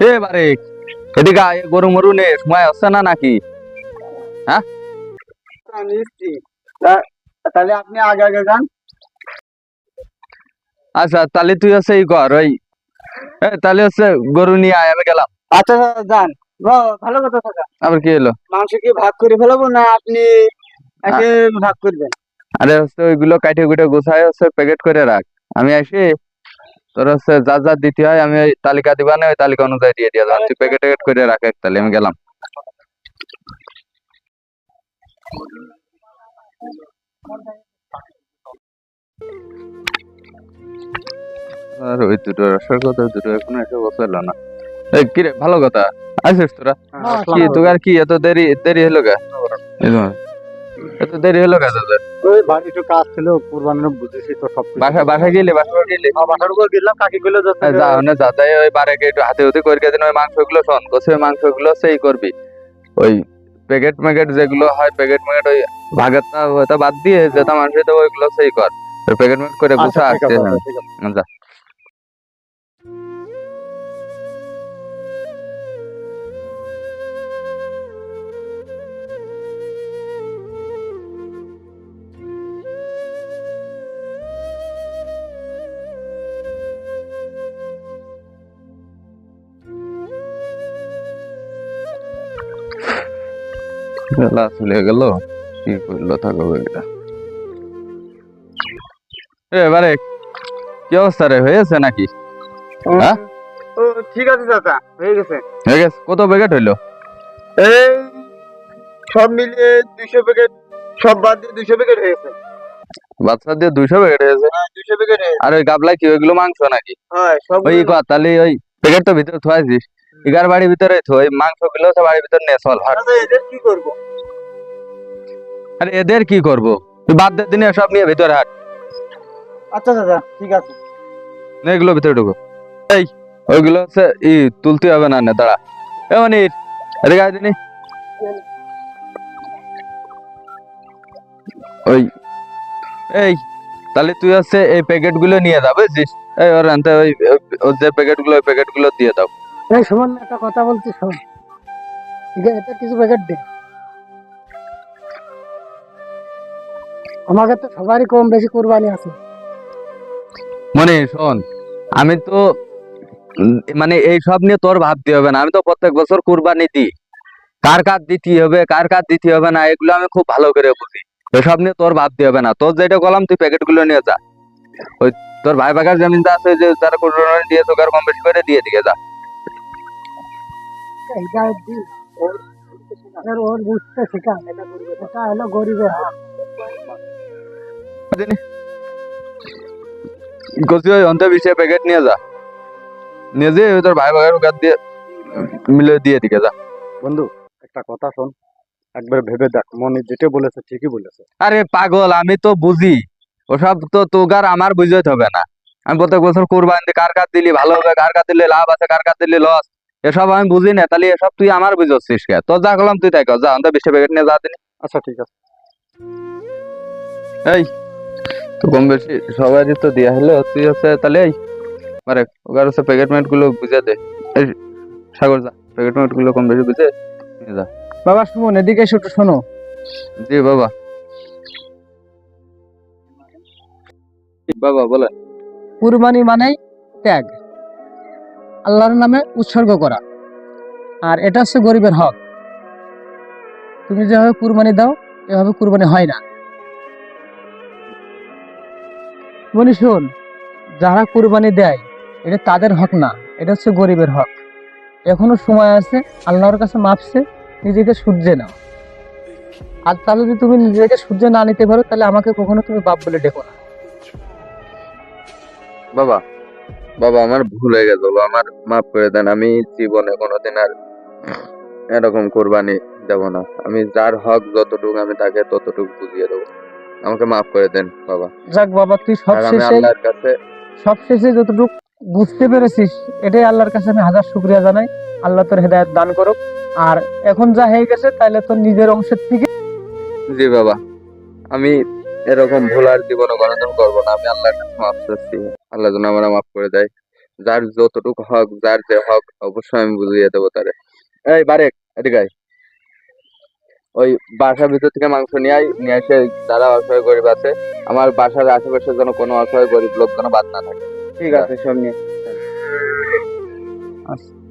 এ বারে এদিকে আয়, গরু মরু নে সময় না নাকি? তা- তাহলে আপনি আগে আগে যান। আচ্ছা তাহলে তুই এই কর ওই তাহলে হচ্ছে গরু নিয়ে আয় আমি গেলাম। আচ্ছা দাদা, যান। ভালো কথা দাদা আবার কি হলো? মাংস কি ভাগ করে ফেলাবো না আপনি ভাগ করবেন? আরে হচ্ছে ওইগুলো কাটে কুটে গুছাই হচ্ছে প্যাকেট করে রাখ। আমি আসি। তোর হচ্ছে যা যা দিতে হয় আমি ওই তালিকা দিবা না ওই তালিকা অনুযায়ী দিয়ে দিয়ে যাব। তুই প্যাকেট করে রাখ এক তাহলে আমি গেলাম। আর ওই দুটো রসের কথা দুটো এখনও এসে না। এই কিরে ভালো কথা। আসিস তোরা? কি তোর আর কি এত দেরি দেরি হলো গা? এত দেরি হলো তোদের ওই বাড়ি একটু কাজ ছিল কুরবানির বুঝেছি তো সব বাসা বাসা গেলে বাসা গেলে। বাসার উপর গেলাম কাকি গুলো যা না যা তাই ওই বারেকে একটু হাতে হাতে করে দিন ওই মাংসগুলো শোন মাংসগুলো সেই করবি। ওই প্যাকেট ম্যাকেট যেগুলো হয় প্যাকেট ম্যাকেট ওই ভাগেরটা ওটা বাদ দিয়ে যেটা দেবো ওইগুলো সেই কর। প্যাকেট ম্যাকেট করে গুছা আসতে যা। বেলা চলে গেল। কি করল থাকো এটা এবারে কি অবস্থা রে হয়েছে নাকি? হ্যাঁ? ও ঠিক আছে দাদা হয়ে গেছে। হয়ে গেছে? কত প্যাকেট হইল? এই সব মিলিয়ে দুইশো প্যাকেট সব বাদ দিয়ে দুইশো প্যাকেট হয়েছে বাচ্চা দিয়ে দুইশো প্যাকেট হয়েছে হ্যাঁ দুইশো প্যাকেট আর ওই গাবলা কি ওইগুলো মাংস নাকি? হয় ওই কর তাহলে ওই প্যাকেট তো ভিতরে থুয়াইছিস। এগার বাড়ির ভিতরে থো ওই মাংসগুলো সব বাড়ির ভিতরে নিয়ে চল ভাগ এদের কি করব? আরে এদের কি করব? তুই বাদ দে দিনে সব নিয়ে ভিতরে হাট। আচ্ছা দাদা ঠিক আছে। নে এগুলো ভিতরে ঢুকো। এই ওইগুলো হচ্ছে ই তুলতে হবে না নে দাঁড়া। এ মনির এদিকে আয় দিনি। ওই এই তাহলে তুই হচ্ছে এই প্যাকেটগুলো নিয়ে যা বুঝছিস? এই ওর আনতে ওই ওই- ওর যে প্যাকেটগুলো ওই প্যাকেটগুলো দিয়ে দাও। এই একটা কথা শোন। এটা কিছু দে। আমাকে তো সবারই কম বেশি কোরবানি আছে। শোন, আমি তো মানে এই সব নিয়ে তোর ভাবতে হবে না। আমি তো প্রত্যেক বছর কুরবানি দিই। কার কার দিতে হবে, কার কার দিতে হবে না, এগুলো আমি খুব ভালো করে বুঝি। এসব নিয়ে তোর ভাবতে হবে না। তোর যেটা কলাম, তুই প্যাকেটগুলো নিয়ে যা। ওই তোর ভাই বাগার জমিনটা আছে যে, যারা কুরবানি দিয়ে কম বেশি করে দিয়ে দিকে যা। এটা ওর ওর ওর বুঝতে শেখা এটা হলো গরিবের হাত কচি ওই অন্ত বিশে প্যাকেট নিয়ে যা। নিয়ে যে তোর ভাই বাগার কাছ দিয়ে মিলে দিয়ে দিকে যা। বন্ধু একটা কথা শোন একবার ভেবে দেখ মনে যেটা বলেছে ঠিকই বলেছে। আরে পাগল আমি তো বুঝি ওসব তো তোগার আমার বুঝতে হবে না। আমি প্রত্যেক বছর কোরবানি কার কার দিলি ভালো হবে কার কার দিলে লাভ আছে কার কার দিলে লস এসব আমি বুঝি না তাহলে এসব তুই আমার বুঝছিস কে? তোর যা করলাম তুই তাই কর যা অন্ত বিশে প্যাকেট নিয়ে যা দিনি। আচ্ছা ঠিক আছে। এই তো কম বেশি সবাই তো দেয়া হলে তুই হচ্ছে তাহলে এই আরে ওগার হচ্ছে প্যাকেট ম্যাটগুলো বুঝে দে। এই সাগর যা প্যাকেট ম্যাটগুলো কম বেশি বুঝে নিয়ে যা। বাবা সুমন এদিকে এসে একটু শোনো। জি বাবা। বাবা বলে কুরবানি মানেই ত্যাগ। আল্লাহর নামে উৎসর্গ করা। আর এটা হচ্ছে গরিবের হক। তুমি যেভাবে কুরবানি দাও, এভাবে কুরবানি হয় না। বলি, শোন, যারা কুরবানি দেয়, এটা তাদের হক না, এটা হচ্ছে গরিবের হক। এখনও সময় আছে, আল্লাহর কাছে মাপছে নিজেকে সূর্যে নাও। আর তাহলে যদি তুমি নিজেকে সূর্যে না নিতে পারো, তাহলে আমাকে কখনো তুমি বাপ বলে ডেকো না। বাবা বাবা আমার ভুল হয়ে গেছে আমার মাফ করে দেন আমি জীবনে কোনোদিন আর এরকম কোরবানি দেব না। আমি যার হক যতটুকু আমি তাকে ততটুকু বুঝিয়ে দেবো। আমাকে মাফ করে দেন বাবা। যাক বাবা তুই সবশেষে আল্লাহর কাছে সবশেষে যতটুকু বুঝতে পেরেছিস এটাই আল্লাহর কাছে আমি হাজার শুক্রিয়া জানাই। আল্লাহ তোর হেদায়ত দান করুক। আর এখন যা হয়ে গেছে তাহলে তোর নিজের অংশের থেকে জি বাবা আমি এরকম ভুল আর জীবনে কোনোদিন করব না। আমি আল্লাহর কাছে মাফ চাচ্ছি। আল্লাহ যেন আমার মাফ করে দেয়। যার যতটুকু হক, যার যে হক, অবশ্যই আমি বুঝিয়ে দেবো তারে। এই বারেক, এদিকে ওই বাসার ভিতর থেকে মাংস নিয়ে নিয়ে এসে যারা অসহায় গরিব আছে, আমার বাসার আশেপাশে যেন কোনো অসহায় গরিব লোক যেন বাদ না থাকে। ঠিক আছে সব নিয়ে আচ্ছা।